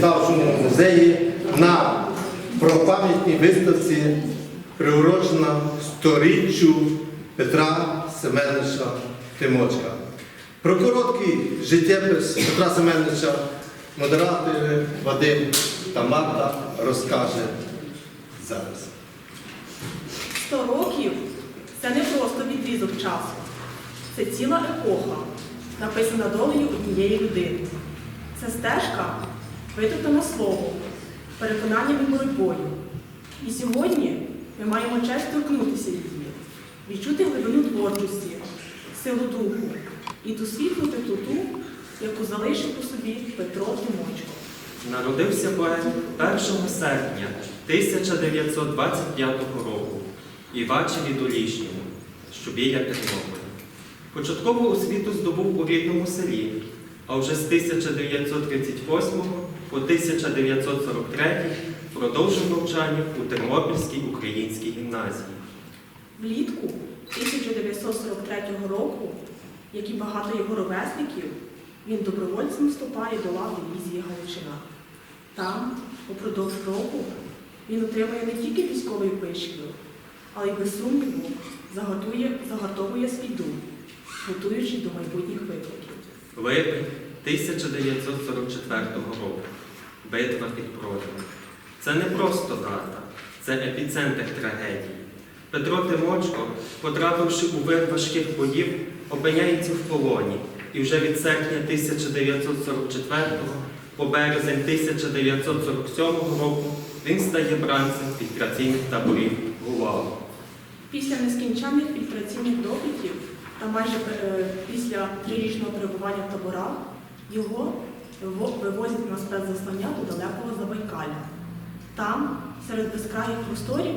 краєзнавчому музеї на правопам'ятній виставці, приурочена сторіччю Петра Семеновича Тимочка. Про короткий життєпис Петра Семеновича модератори Вадим та Марта розкаже зараз. 100 років це не просто відрізок часу. Це ціла епоха, написана долею однієї людини. Це стежка, витоптана словом, переконанням і боротьбою. І сьогодні ми маємо честь торкнутися її, відчути глибину творчості, силу духу і ту світлу теплоту, яку залишив у собі Петро Тимочко. Народився поет 1 серпня 1925 року в Івачеві Долішньому, що біля Тернополя. Початкову освіту здобув у рідному селі, а вже з 1938 по 1943 продовжив навчання у Тернопільській українській гімназії. Влітку 1943 року, як і багато його ровесників, він добровольцем вступає до лав дивізії Галичина. Там, упродовж року, він отримує не тільки військовий вишкіл, але й без сумніву загартує, загартовує свій готуючи до майбутніх викликів. Липень 1944 року. Битва під Бродом. Це не просто дата, це епіцентр трагедії. Петро Тимочко, потрапивши у вир важких боїв, опиняється в полоні і вже від серпня 1944 по березень 1947 року він стає бранцем фільтраційних таборів ГУЛАГу. Після нескінченних фільтраційних допитів та майже е, після трирічного перебування в таборах його вивозять на спецзаслання до далекого Забайкалля. Там, серед безкраїх просторів,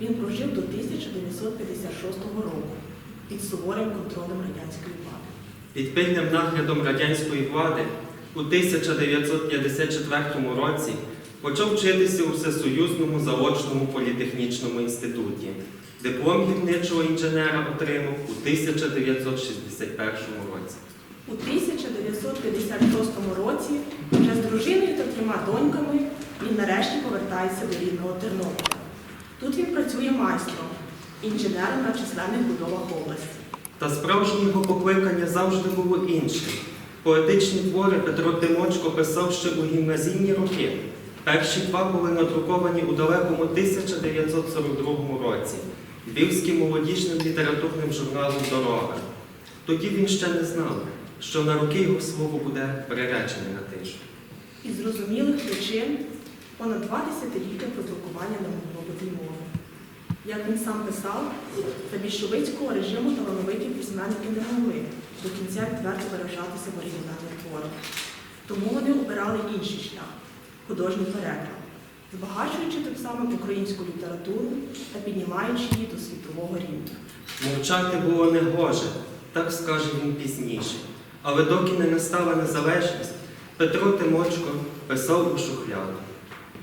він прожив до 1956 року під суворим контролем радянської влади. Під пильним наглядом радянської влади у 1954 році почав вчитися у Всесоюзному заочному політехнічному інституті. Диплом гірничого інженера отримав у 1961 році. У 1956 році вже з дружиною та трьома доньками він нарешті повертається до рідного Тернополя. Тут він працює майстром, інженером на численних будовах області. Та справжнє його покликання завжди було іншим. Поетичні твори Петро Тимочко писав ще у гімназійні роки. Перші два були надруковані у далекому 1942 році Львівським молодіжним літературним журналом Дорога. Тоді він ще не знав, що на роки його слово буде приречене на тишу. Із зрозумілих причин понад два десятиліття продрукування не могло мови. Як він сам писав, за більшовицького режиму талановиті письменники не могли до кінця відверто виражатися в оригінальних творах. Тому вони обирали інший шлях художній переклад, збагачуючи тим самим українську літературу та піднімаючи її до світового рівня. Мовчати було негоже, так скаже він пізніше. Але доки не настала незалежність, Петро Тимочко писав у шухляду.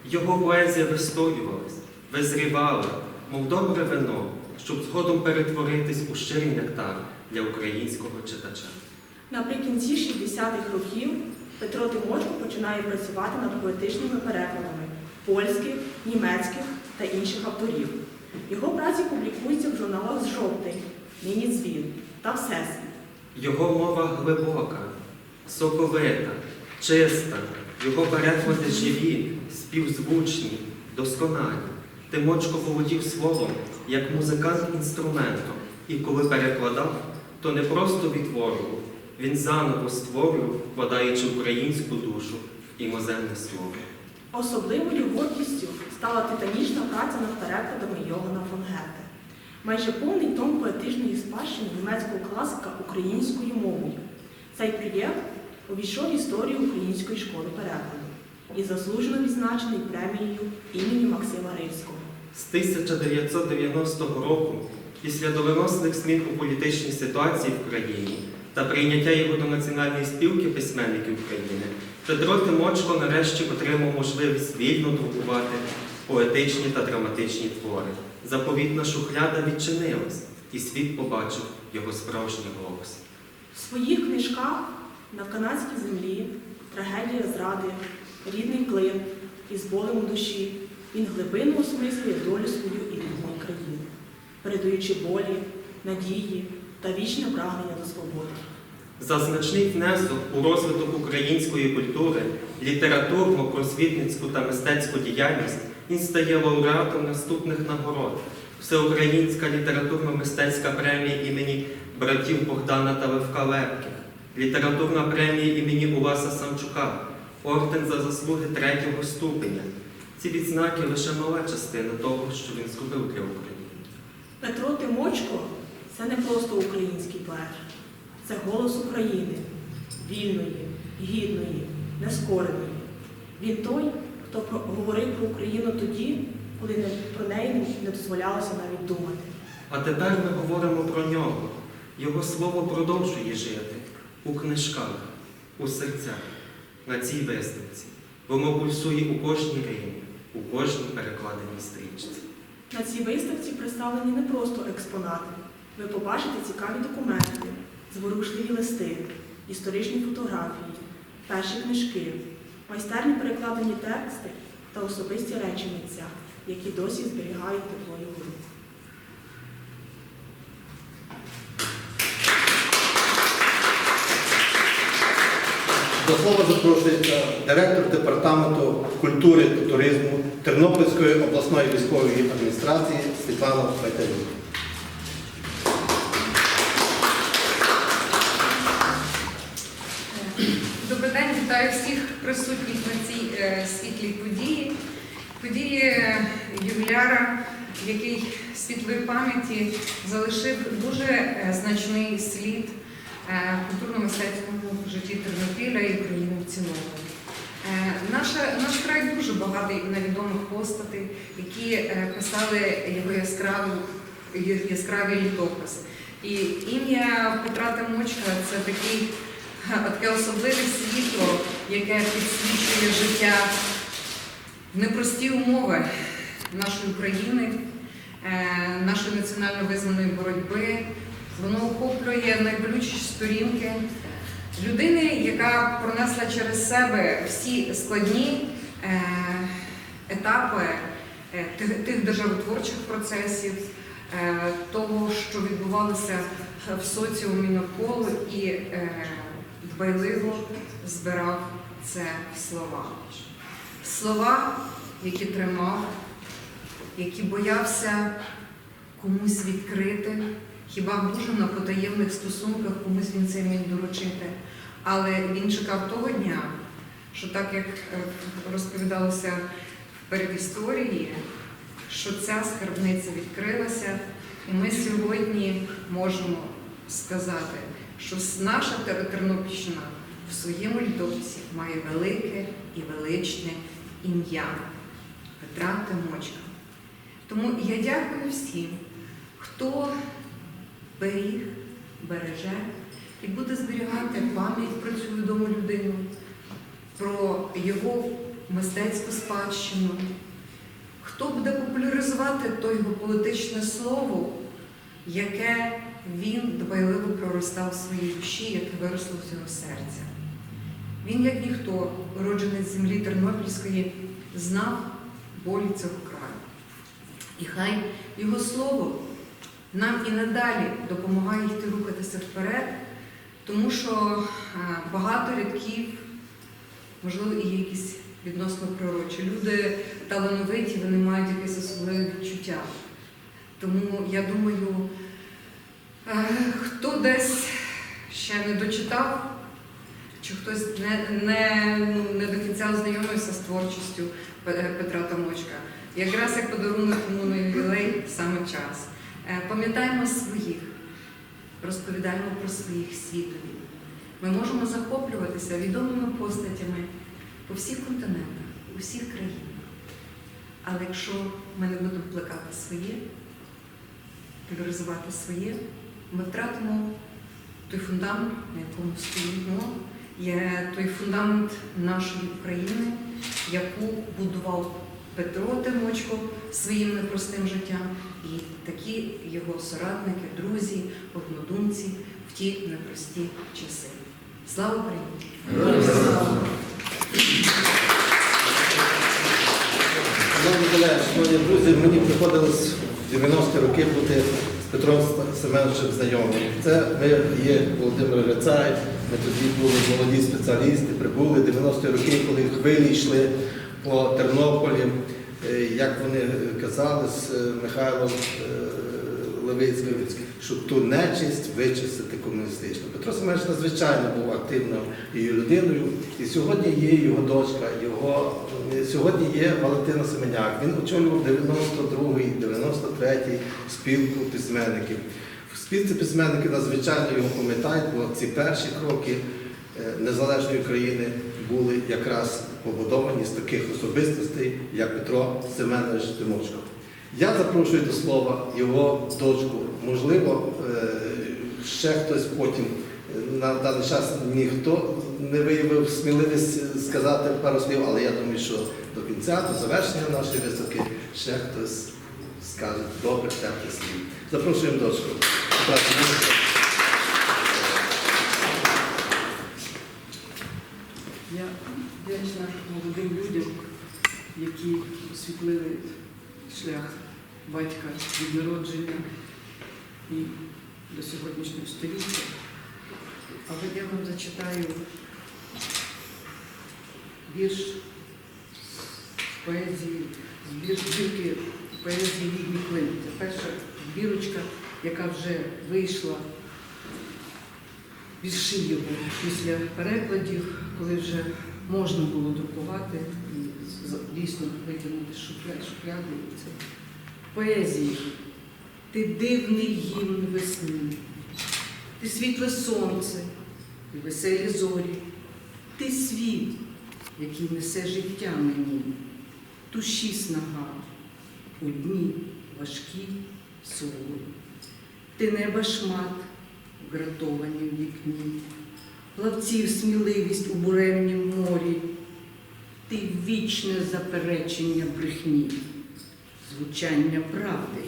Його поезія вистоювалась, визрівала, мов добре вино, щоб згодом перетворитись у щирий нектар для українського читача. Наприкінці 60-х років Петро Тимочко починає працювати над поетичними перекладами польських, німецьких та інших авторів. Його праці публікуються в журналах «Жовтий», «Нині дзвін» та «Всесвіт». Його мова глибока, соковита, чиста, його переклади живі, співзвучні, досконалі. Тимочко володів словом як музикант інструментом, і коли перекладав, то не просто відтворював, він заново створював, вкладаючи українську душу в іноземне слово. Особливою гордістю стала титанічна праця над перекладами Йогана фон. Майже повний том поетичної спадщини німецького класика українською мовою. Цей проєкт увійшов в історію Української школи перекладу і заслужено відзначений премією імені Максима Рильського. З 1990 року, після доленосних змін у політичній ситуації в країні та прийняття його до Національної спілки письменників України, Петро Тимочко нарешті отримав можливість вільно друкувати поетичні та драматичні твори. Заповітна шухляда відчинилась, і світ побачив його справжній голос. В своїх книжках на канадській землі трагедія зради, рідний клин із болем у душі. Він глибинно осмислює долю свою і рідної країни, передаючи болі, надії та вічне прагнення до свободи. За значний внесок у розвиток української культури, літературну, просвітницьку та мистецьку діяльність він стає лауреатом наступних нагород. Всеукраїнська літературно-мистецька премія імені братів Богдана та Левка Лепких, літературна премія імені Уласа Самчука, орден за заслуги третього ступеня. Ці відзнаки лише мала частина того, що він зробив для України. Петро Тимочко це не просто український поет, це голос України, вільної, гідної, нескореної. Він той, хто говорив про Україну тоді, коли про неї не дозволялося навіть думати. А тепер ми говоримо про нього. Його слово продовжує жити у книжках, у серцях, на цій виставці. Воно пульсує у кожній римі, у кожній перекладеній стрічці. На цій виставці представлені не просто експонати. Ви побачите цікаві документи, зворушливі листи, історичні фотографії, перші книжки, майстерні перекладені тексти та особисті речі митця, які досі зберігають тепло його рук. До слова запрошується директор департаменту культури та туризму Тернопільської обласної військової адміністрації Світлана Пайталюк. Добрий день, вітаю всіх присутніх на цій е, світлій події. Події ювіляра, який світлої пам'яті залишив дуже е, значний слід е, культурно-мистецькому житті Тернопіля і України в цілому. Наша, наш край дуже багатий на відомих постатей, які писали його яскравий, яскравий літопис. І ім'я Петра Тимочка це такий таке особливе світло, яке підсвічує життя в непрості умови нашої України, е, нашої національно визнаної боротьби. Воно охоплює найболючіші сторінки людини, яка пронесла через себе всі складні е, етапи е, тих, державотворчих процесів, того, що відбувалося в соціумі навколо і дбайливо збирав це в слова. Слова, які тримав, які боявся комусь відкрити, хіба дуже на потаємних стосунках комусь він це міг доручити. Але він чекав того дня, що так як е, розповідалося в передісторії, що ця скарбниця відкрилася, і ми сьогодні можемо сказати, що наша Тер- Тернопільщина в своєму літописі має велике і величне ім'я Петра Тимочка. Тому я дякую всім, хто беріг, береже і буде зберігати пам'ять про цю відому людину, про його мистецьку спадщину. Хто буде популяризувати то його поетичне слово, яке він дбайливо проростав своїй душі, яке виросло з його серця. Він, як ніхто, уродженець землі Тернопільської, знав болі цього краю. І хай його слово нам і надалі допомагає йти рухатися вперед, тому що е, багато рядків, можливо, і є якісь відносно пророчі. Люди талановиті, вони мають якесь особливе відчуття. Тому я думаю, хто десь ще не дочитав, чи хтось не, не, не до кінця ознайомився з творчістю Петра Тамочка. Якраз як подарунок йому на ювілей саме час. Е, Пам'ятаємо своїх, розповідаємо про своїх світові. Ми можемо захоплюватися відомими постатями по всіх континентах, у всіх країнах. Але якщо ми не будемо плекати своє, популяризувати своє, ми втратимо той фундамент, на якому стоїмо, є той фундамент нашої України, яку будував Петро Тимочко своїм непростим життям, і такі його соратники, друзі, однодумці в ті непрості часи. Слава Україні! Шановні колеги, шановні друзі, мені приходилось в 90-ті роки бути Петром Семеновичем знайомий. Це ми є Володимир Грицай, ми тоді були молоді спеціалісти, прибули 90-ті роки, коли хвилі йшли по Тернополі, Е, як вони казали з е, Михайлом е, Левицьким, щоб ту нечисть вичистити комуністичну. Петро Семенович надзвичайно був активною людиною, і сьогодні є його дочка, його е, сьогодні є Валентина Семеняк. Він очолював 92-й, 93-й спілку письменників. В спілці письменники надзвичайно його пам'ятають, бо ці перші кроки е, незалежної України були якраз побудовані з таких особистостей, як Петро Семенович Тимошко. Я запрошую до слова його дочку. Можливо, е, ще хтось потім е, на даний час ніхто не виявив сміливість сказати пару слів, але я думаю, що до кінця, до завершення нашої виставки, ще хтось скаже добрих теплих слів. Запрошуємо дочку. Я вдячна молодим людям, які освітлили шлях батька від народження і до сьогоднішнього століття. Але я вам зачитаю вірш з поезії, збір збірки поезії Відьмі Клин. Це перша збірочка, яка вже вийшла вірші його після перекладів, коли вже можна було друкувати і дійсно витягнути з поезії. Ти дивний гімн весні, ти світле сонце і веселі зорі, ти світ, який несе життя мені, душі снага у дні важкі суворі. Ти неба шмат, вгратовані в вікні, плавців сміливість у буремнім морі, ти вічне заперечення брехні, звучання правди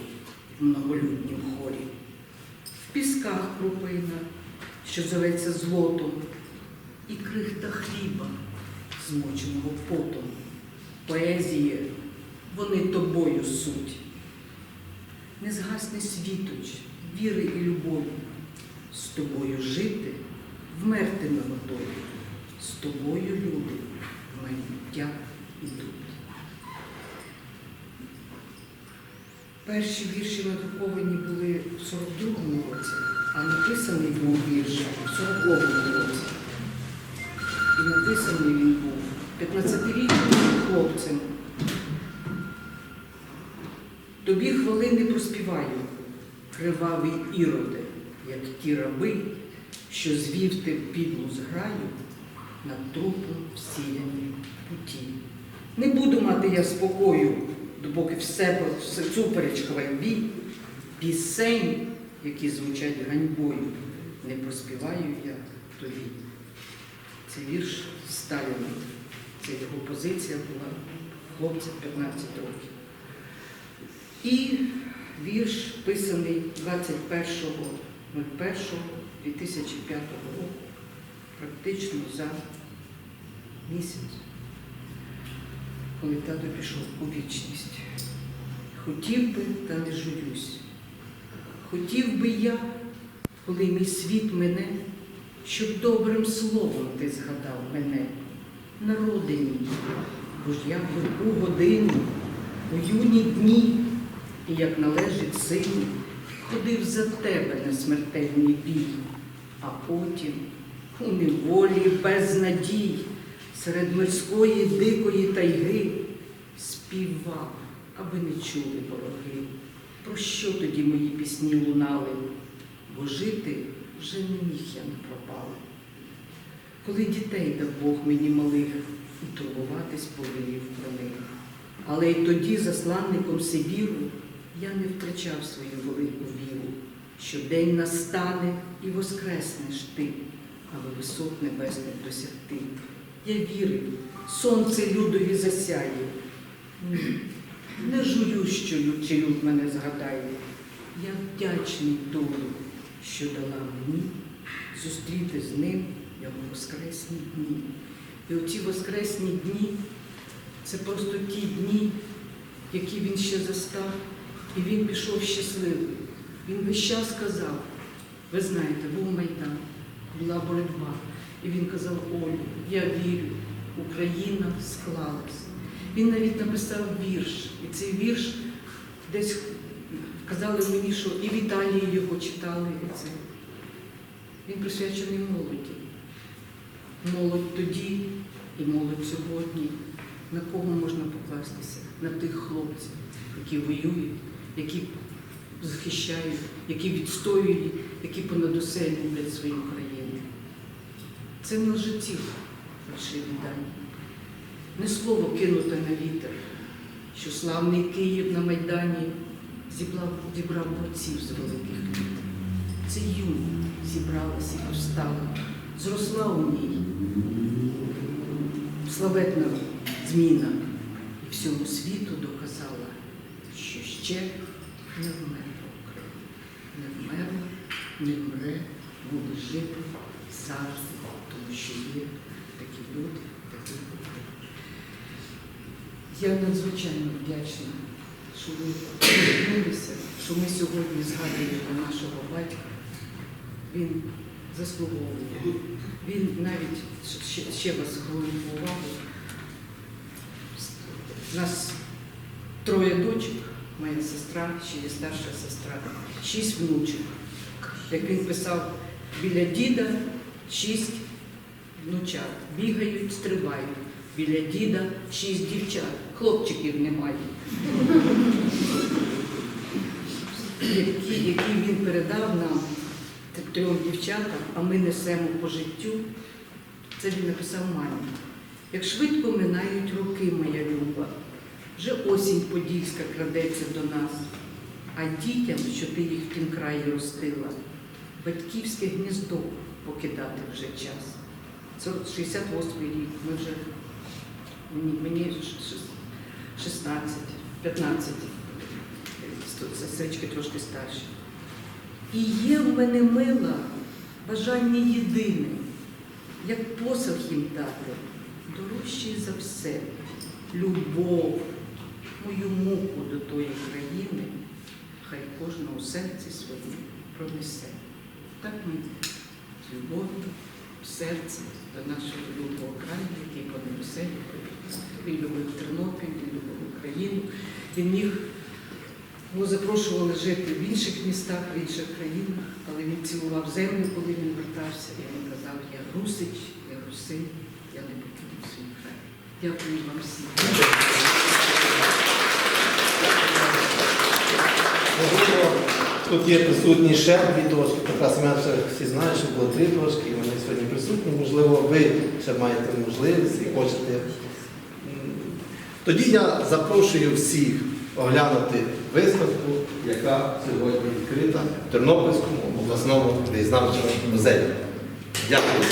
в многолюднім хорі, в пісках крупина, що зоветься злотом, і крихта хліба, змоченого потом. Поезії, вони тобою суть. Не світоч, віри і любові. З тобою жити, вмерти ми готові. З тобою, люди, в майбуття ідуть. Перші вірші надруковані були в 42-му році, а написаний був вірш в 40-му році. І написаний він був 15-річним хлопцем. Тобі хвилини проспіваю, кривавий іроде, як ті раби, що звів ти підлу зграю над трупом всіяні путі. Не буду мати я спокою, допоки в себе всупереч хвальбі, пісень, які звучать ганьбою, не проспіваю я тобі. Це вірш Сталіна. Це його позиція була хлопця 15 років. І вірш писаний 21.01.2005 року, практично за місяць, коли тато пішов у вічність. Хотів би, та не журюсь. Хотів би я, коли мій світ мене, щоб добрим словом ти згадав мене, народи мій, бо ж я в гірку годину, у юні дні, і як належить сину, ходив за тебе на смертельний бій, а потім у неволі без надій, серед морської дикої тайги співав, аби не чули вороги. Про що тоді мої пісні лунали? Бо жити вже не міг я не пропали. Коли дітей дав Бог мені малих, і турбуватись повелів про них. Але й тоді, засланником Сибіру, я не втрачав свою велику віру, що день настане і воскреснеш ти, аби висот небесних досягти. Я вірив, сонце людові засяє. Не журю, що люд чи люд мене згадає. Я вдячний долю, що дала мені зустріти з ним його воскресні дні. І оці воскресні дні це просто ті дні, які він ще застав, і він пішов щасливий. Він весь час казав, ви знаєте, був Майдан, була боротьба. І він казав, Олю, я вірю, Україна склалась. Він навіть написав вірш. І цей вірш десь казали мені, що і в Італії його читали. І це. Він присвячений молоді. Молодь тоді і молодь сьогодні. На кого можна покластися? На тих хлопців, які воюють, які захищають, які відстоюють, які понад усе люблять свою країну. Це нас життів ваші віддані. Не слово кинуте на вітер, що славний Київ на Майдані зібрав, зібрав борців з великих літ. Це юна зібралася і повстала, зросла у ній славетна зміна і всьому світу доказала, що ще не вмерла Україна. Не вмерла, не вмре, буде жити завжди, тому що є такі люди, такі люди. Я надзвичайно вдячна, що ви повернулися, що ми сьогодні згадуємо нашого батька. Він заслуговує. Він навіть ще, ще вас увагу. У нас троє дочок, моя сестра, ще є старша сестра, шість внучок. Як він писав, біля діда шість внучат. Бігають, стрибають. Біля діда шість дівчат. Хлопчиків немає. Які, які він передав нам трьом дівчатам, а ми несемо по життю. Це він написав мамі. Як швидко минають роки, моя люба, вже осінь подільська крадеться до нас, а дітям, що ти їх в тім краї ростила, батьківське гніздо покидати вже час. Це 68-й рік, ми вже мені, мені ш- ш- 16, 15, сестрички трошки старші. І є в мене мила бажання єдине, як посох їм дати, дорожчий за все, любов, мою муку до тої країни, хай кожна у серці своїм пронесе. Так ми любов'ю в серці до нашого любого краю, який понад усе любив. Він любив Тернопіль, він любив Україну, він міг його запрошували жити в інших містах, в інших країнах, але він цілував землю, коли він вертався, і він казав, я русич, я русин, я не покину свій край. Дякую вам всім. Можливо, тут є присутні ще дві дошки. Така Семеновича всі знають, що було три дошки, і вони сьогодні присутні. Можливо, ви ще маєте можливість і хочете. Тоді я запрошую всіх оглянути виставку, яка сьогодні відкрита в Тернопільському обласному краєзнавчому музеї. Дякую.